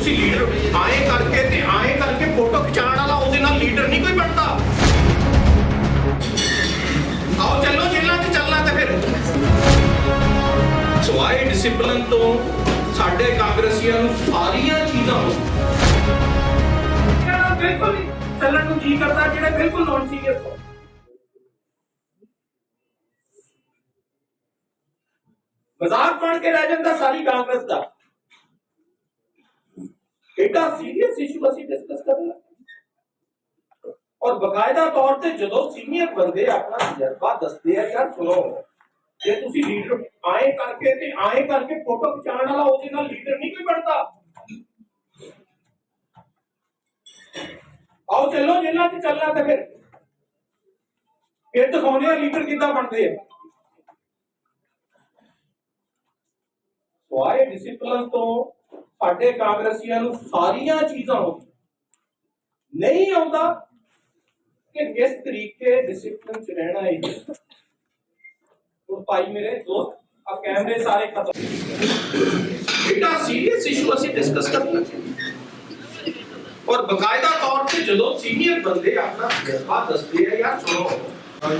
ਤੁਸੀਂ ਲੀਡਰ ਆਏ ਕਰਕੇ ਤੇ ਆਏ ਕਰਕੇ ਫੋਟੋ ਖਿਚਾਉਣ ਵਾਲਾ ਉਹਦੇ ਨਾਲ ਲੀਡਰ ਨਹੀਂ ਕੋਈ ਬਣਦਾ। ਆਓ ਚੱਲੋ ਜੇਲਾਂ 'ਚ ਚੱਲਣਾ ਤੇ ਫਿਰ। ਸੋ ਆਏ ਡਿਸਪਲਿਨ ਤੋਂ ਸਾਡੇ ਕਾਂਗਰਸੀਆਂ ਨੂੰ ਸਾਰੀਆਂ ਚੀਜ਼ਾਂ ਬਿਲਕੁਲ ਚੱਲਣ ਨੂੰ ਜੀ ਕਰਦਾ, ਜਿਹੜੇ ਬਿਲਕੁਲ ਨੌਨ ਸੀਰੀਅਸ ਹੋ। ਮਜ਼ਾਕ ਬਣ ਕੇ ਰਹਿ ਜਾਂਦਾ ਸਾਰੀ ਕਾਂਗਰਸ ਦਾ। ਇਹਦਾ ਸੀਰੀਅਸ ਇਸ਼ੂ ਅਸੀਂ ਡਿਸਕਸ ਕਰਨਾ ਔਰ ਬਕਾਇਦਾ ਤੌਰ ਤੇ ਜਦੋਂ ਸੀਨੀਅਰ ਬੰਦੇ ਆਪਣਾ ਤਜਰਬਾ ਦੱਸਦੇ ਆ ਯਾਰ ਸੁਣੋ ਜੇ ਤੁਸੀਂ ਲੀਡਰ ਆਏ ਕਰਕੇ ਤੇ ਆਏ ਕਰਕੇ ਫੋਟੋ ਖਿਚਾਉਣ ਵਾਲਾ ਉਹਦੇ ਨਾਲ ਲੀਡਰ ਨਹੀਂ ਕੋਈ ਬਣਦਾ ਆਓ ਚੱਲੋ ਜੇਲਾਂ 'ਚ ਚੱਲਣਾ ਤੇ ਫਿਰ ਫਿਰ ਦਿਖਾਉਂਦੇ ਆ ਲੀਡਰ ਕਿੱਦਾਂ ਬਣਦੇ ਆ ਸੋ ਆਏ ਤੋਂ ਸਾਡੇ ਕਾਂਗਰਸੀਆਂ ਨੂੰ ਸਾਰੀਆਂ ਚੀਜ਼ਾਂ ਆਉਂਦੀਆਂ ਨਹੀਂ ਆਉਂਦਾ ਕਿ ਕਿਸ ਤਰੀਕੇ ਡਿਸਪਲਿਨ 'ਚ ਰਹਿਣਾ ਹੈ। ਹੁਣ ਭਾਈ ਮੇਰੇ ਦੋਸਤ ਆ ਕੈਮਰੇ ਸਾਰੇ ਖਤਮ। ਇਹਦਾ ਸੀਰੀਅਸ ਇਸ਼ੂ ਅਸੀਂ ਡਿਸਕਸ ਕਰਨਾ ਔਰ ਬਕਾਇਦਾ ਤੌਰ ਤੇ ਜਦੋਂ ਸੀਨੀਅਰ ਬੰਦੇ ਆਪਣਾ ਤਜਰਬਾ ਦੱਸਦੇ ਆ, ਯਾਰ ਸੁਣੋ।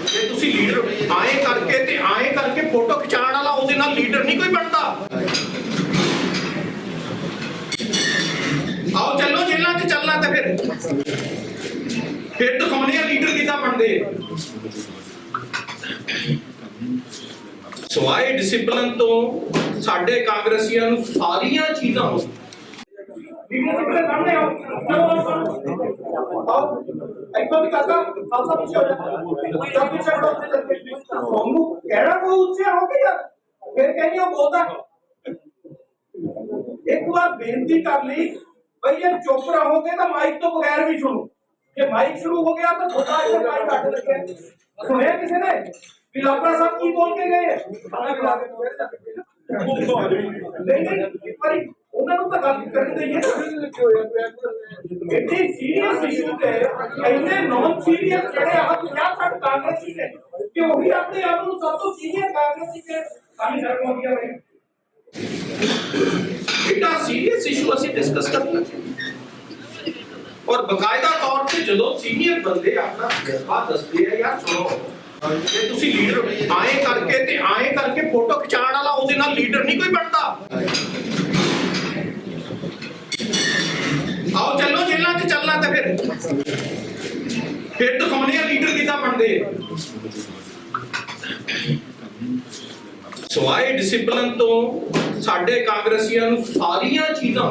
ਜੇ ਤੁਸੀਂ ਲੀਡਰ ਆਏ ਕਰਕੇ ਤੇ ਆਏ ਕਰਕੇ ਫੋਟੋ ਖਿਚਾਉਣ ਵਾਲਾ ਉਹਦੇ ਨਾਲ ਲੀਡਰ ਨਹੀਂ ਕੋਈ ਬਣਦਾ ਆਓ ਚੱਲੋ ਜੇਲਾਂ 'ਚ ਚੱਲਣਾ ਤੇ ਫਿਰ ਫਿਰ ਦਿਖਾਉਂਦੇ ਆ ਲੀਡਰ ਕਿੱਦਾਂ ਬਣਦੇ? ਆ ਸੋ ਤੋਂ ਸਾਡੇ ਕਾਂਗਰਸੀਆਂ ਨੂੰ ਸਾਰੀਆਂ ਚੀਜ਼ਾਂ ਲੀਡਰਸ਼ਿਪ ਦੇ ਸਾਹਮਣੇ ਆਓ। ਆਓ ਇੱਕੋ ਕਾਕਾ ਖਾਲਸਾ ਪਿੱਛੇ ਹੋ ਜਾ। ਜਾਂ ਪਿੱਛੇ ਹਟੋ ਉੱਥੇ ਤੁਹਾਨੂੰ ਕਹਿਣਾ ਕੋਈ ਉੱਚੇ ਹੋ ਕੇ ਫਿਰ ਕਹਿੰਦੀ ਉਹ ਬੋਲਦਾ ਇੱਕ ਵਾਰ ਬੇਨਤੀ ਕਰ ਲਈ, ਬਈ ਇਹ ਚੁੱਪ ਰਹੋਗੇ ਤਾਂ ਮਾਈਕ ਤੋਂ ਬਗੈਰ ਵੀ ਸੁਣੋ। ਜੇ ਮਾਈਕ ਸ਼ੁਰੂ ਹੋ ਗਿਆ ਤਾਂ ਤੁਹਾਡਾ ਇੱਥੇ ਮਾਈਕ ਕੱਟ ਲੱਗਿਆ ਸੁਣਿਆ ਕਿਸੇ ਨੇ? ਵੀ ਲਾਪਰਾ ਸਾਹਿਬ ਕੀ ਬੋਲ ਕੇ ਗਏ? ਖਾਣਾ ਖਿਲਾ ਕੇ ਤੋੜੇ ਜਾ ਨਹੀਂ ਨਹੀਂ ਇੱਕ ਵਾਰੀ ਉਹਨਾਂ ਨੂੰ ਤਾਂ ਗੱਲ ਕਰਨ ਦਈਏ। ਇੱਥੇ ਸੀਰੀਅਸ ਇਸ਼ੂ ਤੇ ਇੰਨੇ ਨਾਨ ਸੀਰੀਅਸ ਜਿਹੜੇ ਆ 50 60 ਕਾਂਗਰਸੀ ਨੇ ਕਿ ਉਹੀ ਆਪਣੇ ਆਪ ਨੂੰ ਸਭ ਤੋਂ ਸੀਨੀਅਰ ਕਾਂਗਰਸੀ ਤੇ ਸਾਡੀ ਸ਼ਰਮ ਹੋ ਗਿਆ ਬਈ। ਇਹਦਾ ਸੀਰੀਅਸ ਇਸ਼ੂ ਅਸੀਂ ਡਿਸਕਸ ਕਰਨਾ। ਔਰ ਬਕਾਇਦਾ ਤੌਰ ਤੇ ਜਦੋਂ ਸੀਨੀਅਰ ਬੰਦੇ ਆਪਣਾ ਤਜਰਬਾ ਦੱਸਦੇ ਆ, ਯਾਰ ਸੁਣੋ, ਜੇ ਤੁਸੀਂ ਲੀਡਰ ਆਏ ਕਰਕੇ ਤੇ ਆਏ ਕਰਕੇ ਫੋਟੋ ਖਿਚਾਉਣ ਵਾਲਾ ਉਹਦੇ ਨਾਲ ਲੀਡਰ ਨਹੀਂ ਕੋਈ ਬਣਦਾ। ਆਓ ਚੱਲੋ ਜੇਲਾਂ 'ਚ ਚੱਲਣਾ ਤੇ ਫਿਰ। ਫਿਰ ਦਿਖਾਉਂਦੇ ਆ ਲੀਡਰ ਕਿੱਦਾਂ ਬਣਦੇ। ਆ ਸੋ ਤੋਂ ਸਾਡੇ ਕਾਂਗਰਸੀਆਂ ਨੂੰ ਸਾਰੀਆਂ ਚੀਜ਼ਾਂ